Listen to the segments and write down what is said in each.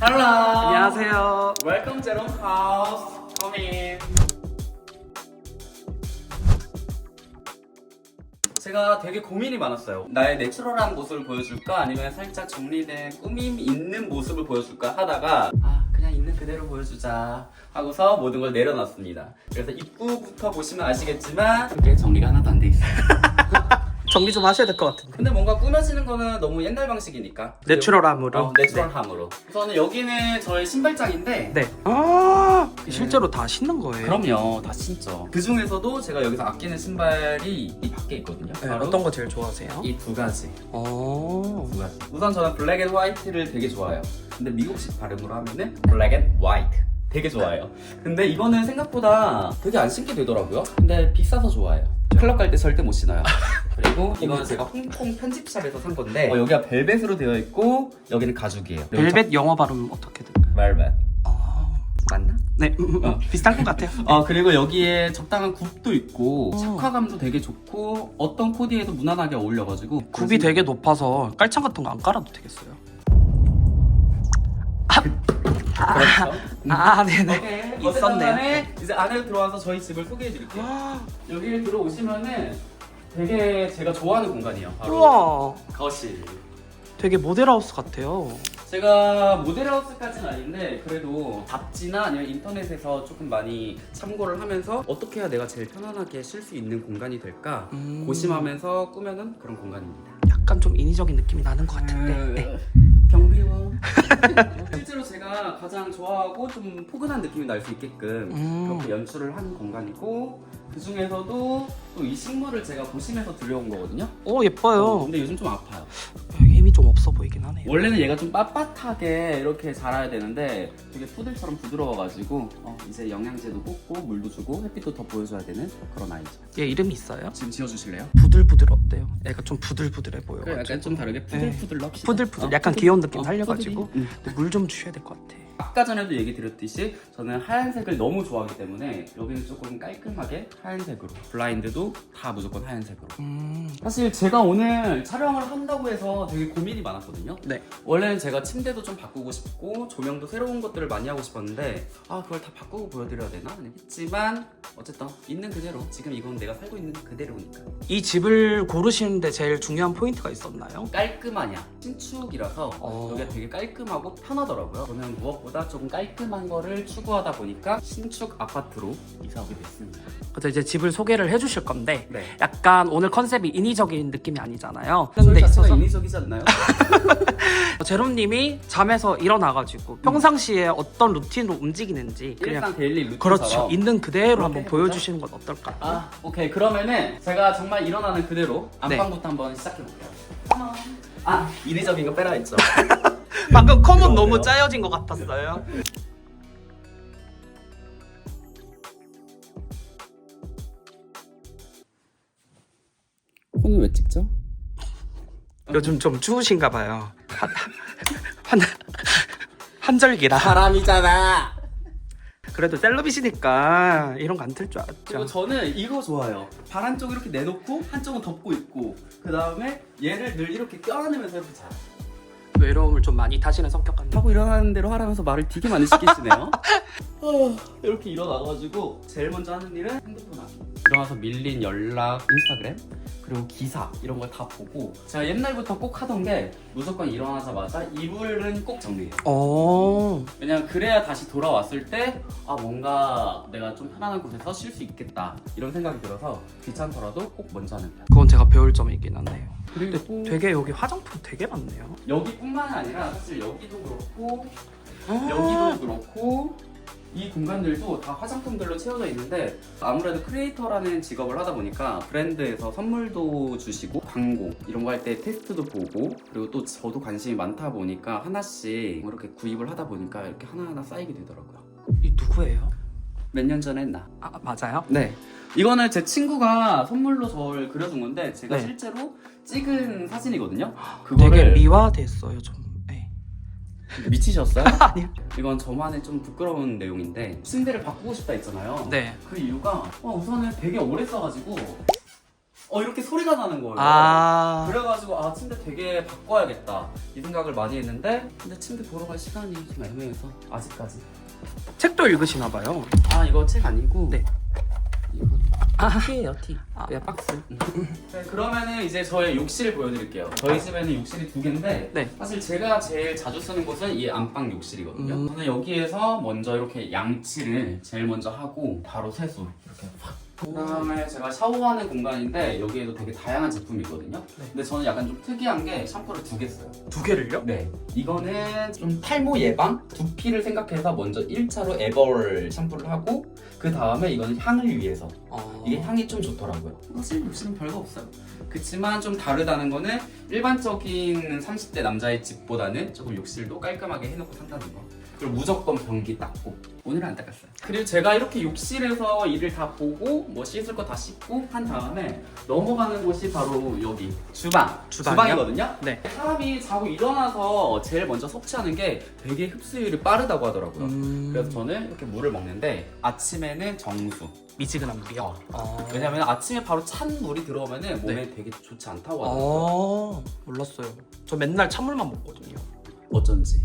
Hello. 안녕하세요. Welcome to Jerome House. Come in. 제가 되게 고민이 많았어요. 나의 내추럴한 모습을 보여줄까? 아니면 살짝 정리된 꾸밈 있는 모습을 보여줄까? 하다가 아 그냥 있는 그대로 보여주자 하고서 모든 걸 내려놨습니다. 그래서 입구부터 보시면 아시겠지만 이게 정리가 하나도 안 돼 있어요. 정리 좀 하셔야 될 것 같은데. 근데 뭔가 꾸며지는 거는 너무 옛날 방식이니까. 내추럴함으로. 어, 내추럴함으로. 우선은 여기는 저의 신발장인데 네. 아, 실제로 다 신는 거예요. 그럼요, 다 신죠. 그 중에서도 제가 여기서 아끼는 신발이 이 밖에 있거든요. 네, 바로 어떤 거 제일 좋아하세요? 이 두 가지. 어. 두 가지. 우선 저는 블랙 앤 화이트를 되게 좋아해요. 근데 미국식 발음으로 하면은 블랙 앤 화이트. 되게 좋아해요. 근데 이거는 생각보다 되게 안 신게 되더라고요. 근데 비싸서 좋아해요. 클럽 갈 때 절대 못 신어요. 그리고 이건 제가 홍콩 편집샵에서 산 건데 어, 여기가 벨벳으로 되어 있고 여기는 가죽이에요. 벨벳 영어 발음 어떻게 될까요? 벨벳. 아, 맞나? 네, 음, 음, 어. 비슷한 것 같아요. 어 그리고 여기에 적당한 굽도 있고 어. 착화감도 되게 좋고 어떤 코디에도 무난하게 어울려가지고 굽이 되게 높아서 깔창 같은 거 안 깔아도 되겠어요. 그 렇죠. 아, 네네. 오케이. 어쨌든 간에 이제 안에 들어와서 저희 집을 소개해 드릴게요. 와, 여기 들어오시면은 되게 제가 좋아하는 공간이에요. 바로 우와, 거실. 되게 모델하우스 같아요. 제가 모델하우스까지는 아닌데 그래도 잡지나 아니면 인터넷에서 조금 많이 참고를 하면서 어떻게 해야 내가 제일 편안하게 쉴 수 있는 공간이 될까 음. 고심하면서 꾸며는 그런 공간입니다. 약간 좀 인위적인 느낌이 나는 것 같은데. 네. 경비원. 실제로 제가 가장 좋아하고 좀 포근한 느낌이 날 수 있게끔 음. 그렇게 연출을 한 공간이고 그 중에서도 또 이 식물을 제가 보시면서 들여온 거거든요. 오, 예뻐요. 어, 근데 요즘 좀 아파요. 힘이 좀 없어 보이긴 하네요. 원래는 얘가 좀 빳빳하게 이렇게 자라야 되는데 되게 푸들처럼 부드러워가지고 어, 이제 영양제도 꽂고 물도 주고 햇빛도 더 보여줘야 되는 그런 아이죠. 얘 이름이 있어요? 지금 지어주실래요? 부들부들 어때요? 애가 좀 부들부들해 보여. 그 약간 좀 다르게 푸들푸들 넣읍시다. 푸들푸들 어, 약간 귀여운 느낌 어, 살려가지고 푸들이. 응. 근데 물좀 주셔야 될 것 같아. 아까 전에도 얘기 드렸듯이 저는 하얀색을 너무 좋아하기 때문에 여기는 조금 깔끔하게 하얀색으로 블라인드도 다 무조건 하얀색으로 음. 사실 제가 오늘 촬영을 한다고 해서 되게 고민이 많았거든요 네. 원래는 제가 침대도 좀 바꾸고 싶고 조명도 새로운 것들을 많이 하고 싶었는데 아 그걸 다 바꾸고 보여드려야 되나 했지만 어쨌든 있는 그대로 지금 이건 내가 살고 있는 그대로니까 이 집을 고르시는데 제일 중요한 포인트가 있었나요? 깔끔하냐 신축이라서 어. 여기가 되게 깔끔하고 편하더라고요 저는 무엇보다 조금 깔끔한 거를 추구하다 보니까 신축 아파트로 이사 오게 됐습니다 그래서 이제 집을 소개를 해주실 건데 네 약간 오늘 컨셉이 인위적인 느낌이 아니잖아요. 근데 있어서 인위적이지 않나요? 제롬님이 잠에서 일어나가지고 평상시에 어떤 루틴으로 움직이는지 일상 데일리 루틴 그렇죠 있는 그대로 한번 해보자. 보여주시는 건 어떨까? 아 오케이 그러면은 제가 정말 일어나는 그대로 네. 안방부터 한번 시작해 볼게요 아 인위적인 거 빼라 했죠 방금 컴은. 너무 짜여진 것 같았어요. 폰은 왜 찍죠? 요즘 좀 추우신가 봐요. 한, 한, 한절기라. 바람이잖아 그래도 셀럽이시니까 이런 거 안 틀 줄 그리고 알았죠. 저는 이거 좋아해요 발 한쪽 이렇게 내놓고 한쪽은 덮고 있고 그 다음에 얘를 늘 이렇게 껴안으면서 이렇게 자요 외로움을 좀 많이 타시는 성격 같네요. 하고 일어나는 대로 하라면서 말을 되게 많이 시키시네요. 어, 이렇게 일어나가지고 제일 먼저 하는 일은 핸드폰 하기. 일어나서 밀린 연락, 인스타그램, 그리고 기사 이런 걸 다 보고 제가 옛날부터 꼭 하던 게 무조건 일어나자마자 이불은 꼭 정리해요. 어, 왜냐면 그래야 다시 돌아왔을 때 아 뭔가 내가 좀 편안한 곳에서 쉴 수 있겠다 이런 생각이 들어서 귀찮더라도 꼭 먼저 하는 편. 그건 제가 배울 점이긴 하네요. 그리고 근데 되게 여기 화장품 되게 많네요. 여기뿐만 아니라 사실 여기도 그렇고 아. 여기도 그렇고 이 공간들도 다 화장품들로 채워져 있는데 아무래도 크리에이터라는 직업을 하다 보니까 브랜드에서 선물도 주시고 광고 이런 거 할 때 테스트도 보고 그리고 또 저도 관심이 많다 보니까 하나씩 이렇게 구입을 하다 보니까 이렇게 하나하나 쌓이게 되더라고요. 이 누구예요? 몇 년 전에 했나? 아 맞아요? 네. 이거는 제 친구가 선물로 저를 그려준 건데 제가 네. 실제로 찍은 사진이거든요. 되게 그거를 미화됐어요 좀. 네. 미치셨어요? 아니요. 이건 저만의 좀 부끄러운 내용인데 침대를 바꾸고 싶다 했잖아요. 네. 그 이유가 어, 우선은 되게 오래 써가지고 어 이렇게 소리가 나는 거예요. 아 그래가지고 아 침대 되게 바꿔야겠다 이 생각을 많이 했는데 근데 침대 보러 갈 시간이 좀 애매해서 아직까지 책도 읽으시나 봐요. 아 이거 책 아니고 네. 이거 아. 티예요 티 아. 그냥 박스 네, 그러면은 이제 저의 욕실을 보여드릴게요 저희 집에는 욕실이 두 개인데 네. 사실 제가 제일 자주 쓰는 곳은 이 안방 욕실이거든요 음. 저는 여기에서 먼저 이렇게 양치를 제일 먼저 하고 바로 세수 이렇게 확 그 다음에 제가 샤워하는 공간인데 여기에도 되게 다양한 제품이 있거든요 네. 근데 저는 약간 좀 특이한 게 샴푸를 두 개 써요 두 개를요? 네. 이거는 좀 탈모 예방, 두피를 생각해서 먼저 1차로 에벌 샴푸를 하고 그 다음에 이거는 향을 위해서 어. 이게 향이 좀 좋더라고요. 사실 욕실은 별거 없어요. 그치만 좀 다르다는 거는 일반적인 30대 남자의 집보다는 조금 욕실도 깔끔하게 해놓고 산다는 거. 그리고 무조건 변기 닦고 오늘은 안 닦았어요. 그리고 제가 이렇게 욕실에서 일을 다 보고 뭐 씻을 거 다 씻고 한 다음에 넘어가는 곳이 바로 여기 주방. 주방이요? 주방이거든요. 네. 사람이 자고 일어나서 제일 먼저 섭취하는 게 되게 흡수율이 빠르다고 하더라고요. 음... 그래서 저는 이렇게 물을 먹는데 아침에는 정수. 미지근한 물이요? 어. 어. 왜냐면 아침에 바로 찬 물이 들어오면은 몸에 되게 좋지 않다고 하더라고요. 어 몰랐어요. 저 맨날 찬물만 먹거든요. 어쩐지.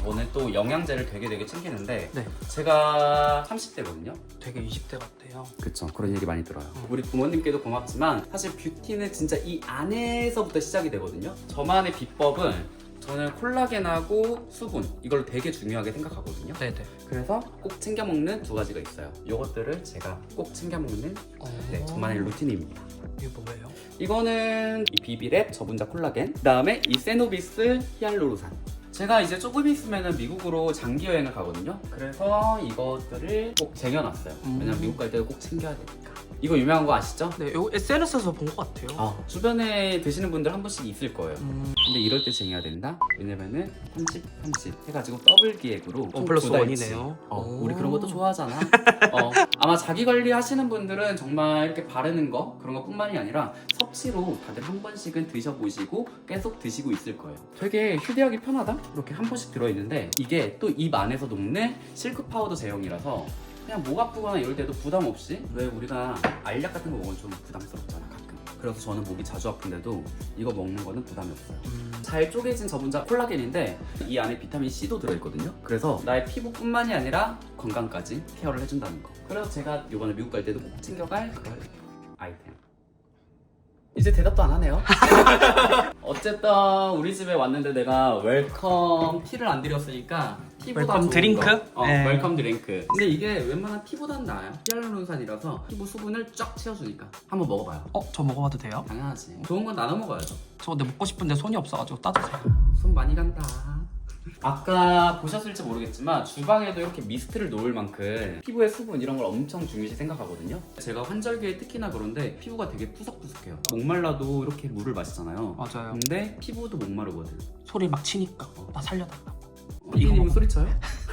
아, 어, 오늘 또 영양제를 되게 되게 챙기는데 네. 제가 30대거든요. 되게 20대 같아요. 그쵸 그런 얘기 많이 들어요 음. 우리 부모님께도 고맙지만 사실 뷰티는 진짜 이 안에서부터 시작이 되거든요 저만의 비법은 저는 콜라겐하고 수분 이걸 되게 중요하게 생각하거든요 네네. 그래서 꼭 챙겨 먹는 두 가지가 있어요 이것들을 제가 꼭 챙겨 먹는 어... 네, 저만의 루틴입니다 이게 뭐예요? 이거는 이 비비랩 저분자 콜라겐 그 다음에 이 세노비스 히알루로산 제가 이제 조금 있으면 미국으로 장기 여행을 가거든요. 그래서 이것들을 꼭 쟁여놨어요. 음. 왜냐면 미국 갈 때 꼭 챙겨야 되니까 이거 유명한 거 아시죠? 네, 이거 SNS에서 본 것 같아요. 아, 주변에 드시는 분들 한 번씩 있을 거예요 음... 근데 이럴 때 쟁여야 된다? 왜냐면은 30, 30 해가지고 더블 기획으로 원 플러스 구달치. 원이네요. 어, 오. 우리 그런 것도 좋아하잖아 어, 아마 자기 관리 하시는 분들은 정말 이렇게 바르는 거 그런 거 뿐만이 아니라 섭취로 다들 한 번씩은 드셔보시고 계속 드시고 있을 거예요 되게 휴대하기 편하다? 이렇게 한 번씩 들어있는데 이게 또 입 안에서 녹는 실크 파우더 제형이라서 그냥 목 아프거나 이럴 때도 부담 없이 왜 우리가 알약 같은 거 먹으면 좀 부담스럽잖아 가끔 그래서 저는 목이 자주 아픈데도 이거 먹는 거는 부담이 없어요 음... 잘 쪼개진 저분자 콜라겐인데 이 안에 비타민 C도 들어있거든요. 그래서 나의 피부뿐만이 아니라 건강까지 케어를 해준다는 거. 그래서 제가 이번에 미국 갈 때도 꼭 챙겨갈 그런 아이템. 이제 대답도 안 하네요. 어쨌든 우리 집에 왔는데 내가 웰컴 티를 안 드렸으니까 티보다 웰컴 좋은 드링크? 거. 어, 네. 웰컴 드링크. 근데 이게 웬만한 티보단 나아요. 히알루론산이라서 피부 수분을 쫙 채워주니까 한번 먹어봐요. 어, 저 먹어봐도 돼요? 당연하지. 좋은 건 나눠 먹어야죠. 저 근데 먹고 싶은데 손이 없어가지고 따주세요. 손 많이 간다. 아까 보셨을지 모르겠지만 주방에도 이렇게 미스트를 놓을 만큼 피부의 수분 이런 걸 엄청 중요시 생각하거든요. 제가 환절기에 특히나 그런데 피부가 되게 푸석푸석해요. 목말라도 이렇게 물을 마시잖아요. 맞아요. 근데 피부도 목마르거든. 소리 막 치니까 나 살려달라고. 이님은 소리 쳐요?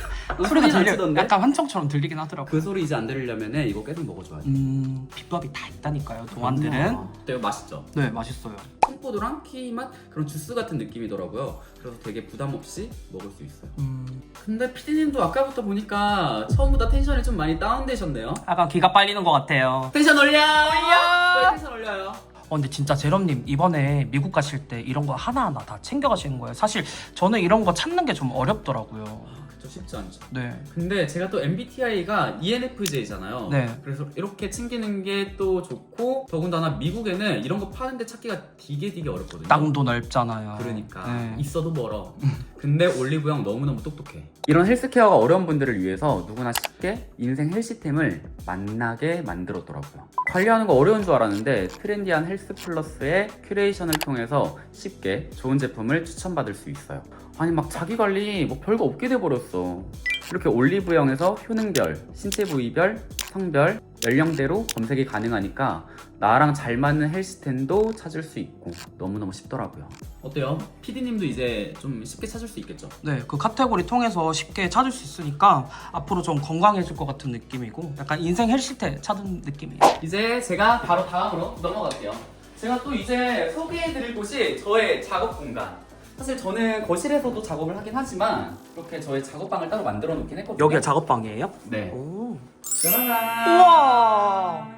소리 안 치던데? 약간 환청처럼 들리긴 하더라고. 그 소리 이제 안 들으려면 이거 계속 먹어줘야 돼. 음, 비법이 다 있다니까요. 동안들은. 되게 맛있죠? 네, 맛있어요. 콩포도랑 키위 맛 그런 주스 같은 느낌이더라고요. 그래서 되게 부담 없이 먹을 수 있어요. 음, 근데 피디님도 아까부터 보니까 처음보다 텐션이 좀 많이 다운되셨네요. 약간 기가 빨리는 것 같아요. 텐션 올려! 올려! 텐션 올려요. 어, 근데 진짜 제럼님 이번에 미국 가실 때 이런 거 하나하나 다 챙겨가시는 거예요. 사실 저는 이런 거 찾는 게 좀 어렵더라고요. 아, 그쵸 쉽지 않죠. 네. 근데 제가 또 MBTI가 ENFJ잖아요. 네. 그래서 이렇게 챙기는 게 또 좋고 더군다나 미국에는 이런 거 파는데 찾기가 되게 되게 어렵거든요. 땅도 넓잖아요. 그러니까 네. 있어도 멀어. 근데 올리브영 너무너무 똑똑해. 이런 헬스케어가 어려운 분들을 위해서 누구나 쉽게 인생 헬시템을 만나게 만들었더라고요. 관리하는 거 어려운 줄 알았는데 트렌디한 헬스 플러스의 큐레이션을 통해서 쉽게 좋은 제품을 추천받을 수 있어요. 아니 막 자기 관리 뭐 별거 없게 돼 버렸어. 이렇게 올리브영에서 효능별, 신체 부위별, 성별, 연령대로 검색이 가능하니까 나랑 잘 맞는 헬스템도 찾을 수 있고 너무너무 쉽더라고요. 어때요? PD님도 이제 좀 쉽게 찾을 수 있겠죠? 네, 그 카테고리 통해서 쉽게 찾을 수 있으니까 앞으로 좀 건강해질 것 같은 느낌이고 약간 인생 헬스테 찾은 느낌이에요. 이제 제가 바로 다음으로 넘어갈게요. 제가 또 이제 소개해드릴 곳이 저의 작업 공간. 사실 저는 거실에서도 작업을 하긴 하지만 이렇게 저의 작업방을 따로 만들어 놓긴 했거든요. 여기가 작업방이에요? 네. 오. 짜라란. 우와.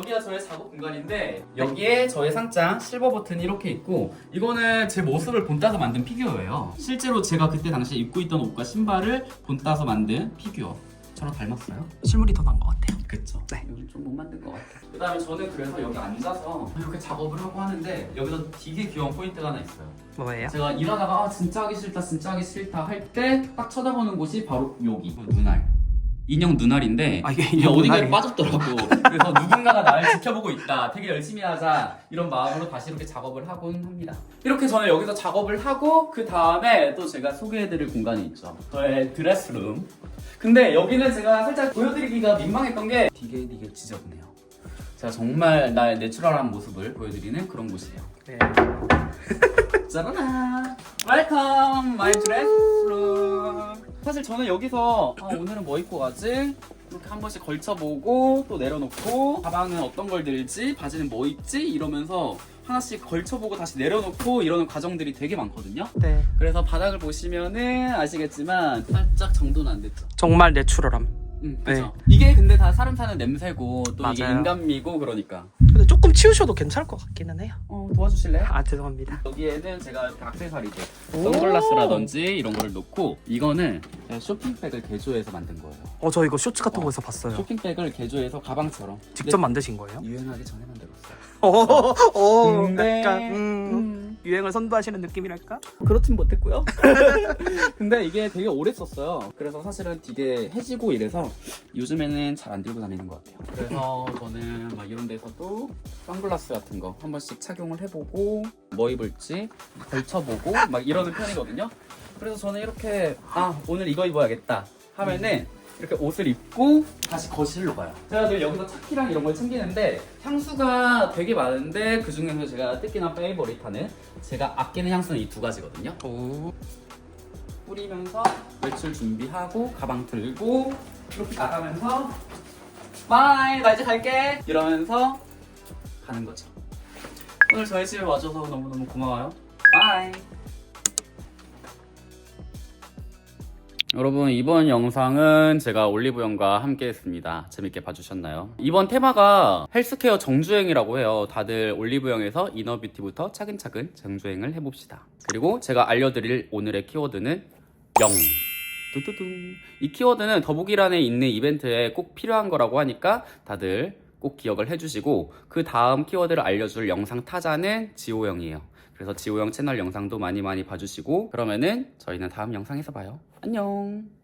여기가 저의 작업 공간인데 여기에 저의 상장 실버 버튼이 이렇게 있고 이거는 제 모습을 본따서 만든 피규어예요. 실제로 제가 그때 당시에 입고 있던 옷과 신발을 본따서 만든 피규어. 저랑 닮았어요? 실물이 더 나은 것 같아요. 그쵸. 네. 이건 좀못 만든 것 같아요. 그 다음에 저는 그래서 여기 앉아서 이렇게 작업을 하고 하는데 여기서 되게 귀여운 포인트가 하나 있어요. 뭐예요? 제가 일하다가 아, 진짜 하기 싫다, 진짜 하기 싫다 할 때 딱 쳐다보는 곳이 바로 여기 눈알. 인형 눈알인데 아, 이게 이게 인형 어디가에 눈알이에요? 빠졌더라고. 그래서 누군가가 나를 지켜보고 있다. 되게 열심히 하자. 이런 마음으로 다시 이렇게 작업을 하곤 합니다. 이렇게 저는 여기서 작업을 하고 그 다음에 또 제가 소개해드릴 공간이 있죠. 저의 드레스룸. 근데 여기는 제가 살짝 보여드리기가 민망했던 게 되게 되게 지저분해요. 제가 정말 나의 내추럴한 모습을 보여드리는 그런 곳이에요. 네. 짜라란! 웰컴 마이 드레스룸 사실 저는 여기서 아, 오늘은 뭐 입고 가지? 이렇게 한 번씩 걸쳐보고 또 내려놓고 가방은 어떤 걸 들지? 바지는 뭐 입지? 이러면서 하나씩 걸쳐보고 다시 내려놓고 이러는 과정들이 되게 많거든요 네. 그래서 바닥을 보시면은 아시겠지만 살짝 정도는 안 됐죠 정말 내추럴함. 음, 네. 그죠 이게 근데 다 사람 사는 냄새고 또 이게 맞아요. 인간미고 그러니까 근데 조금 치우셔도 괜찮을 것 같기는 해요. 어 도와주실래요? 아 죄송합니다. 여기에는 제가 이렇게 악세사리들 오. 선글라스라든지 이런 거를 놓고 이거는 제가 쇼핑백을 개조해서 만든 거예요 어 저 이거 쇼츠 같은 어. 거에서 봤어요. 쇼핑백을 개조해서 가방처럼 직접 만드신 거예요? 유행하기 전에 만들었어요 어, 어, 근데 약간 음, 음, 유행을 선도하시는 느낌이랄까? 그렇진 못했고요. 근데 이게 되게 오래 썼어요. 그래서 사실은 되게 해지고 이래서 요즘에는 잘 안 들고 다니는 것 같아요. 그래서 저는 막 이런 데서도 선글라스 같은 거 한 번씩 착용을 해보고 뭐 입을지 걸쳐보고 막 이러는 편이거든요. 그래서 저는 이렇게 아 오늘 이거 입어야겠다 하면은 이렇게 옷을 입고 다시 거실로 가요. 제가 늘 여기서 차키랑 이런 걸 챙기는데 향수가 되게 많은데 그 중에서 제가 특히나 페이버릿하는 제가 아끼는 향수는 이 두 가지거든요. 오. 뿌리면서 외출 준비하고 가방 들고 이렇게 나가면서 바이 나 이제 갈게 이러면서 가는 거죠. 오늘 저희 집에 와줘서 너무너무 고마워요. 바이. 여러분 이번 영상은 제가 올리브영과 함께 했습니다. 재밌게 봐주셨나요? 이번 테마가 헬스케어 정주행이라고 해요. 다들 올리브영에서 이너뷰티부터 차근차근 정주행을 해봅시다. 그리고 제가 알려드릴 오늘의 키워드는 영. 뚜뚜둥. 이 키워드는 더보기란에 있는 이벤트에 꼭 필요한 거라고 하니까 다들 꼭 기억을 해주시고 그 다음 키워드를 알려줄 영상 타자는 지호영이에요. 그래서 지호영 채널 영상도 많이 많이 봐주시고 그러면은 저희는 다음 영상에서 봐요. 안녕.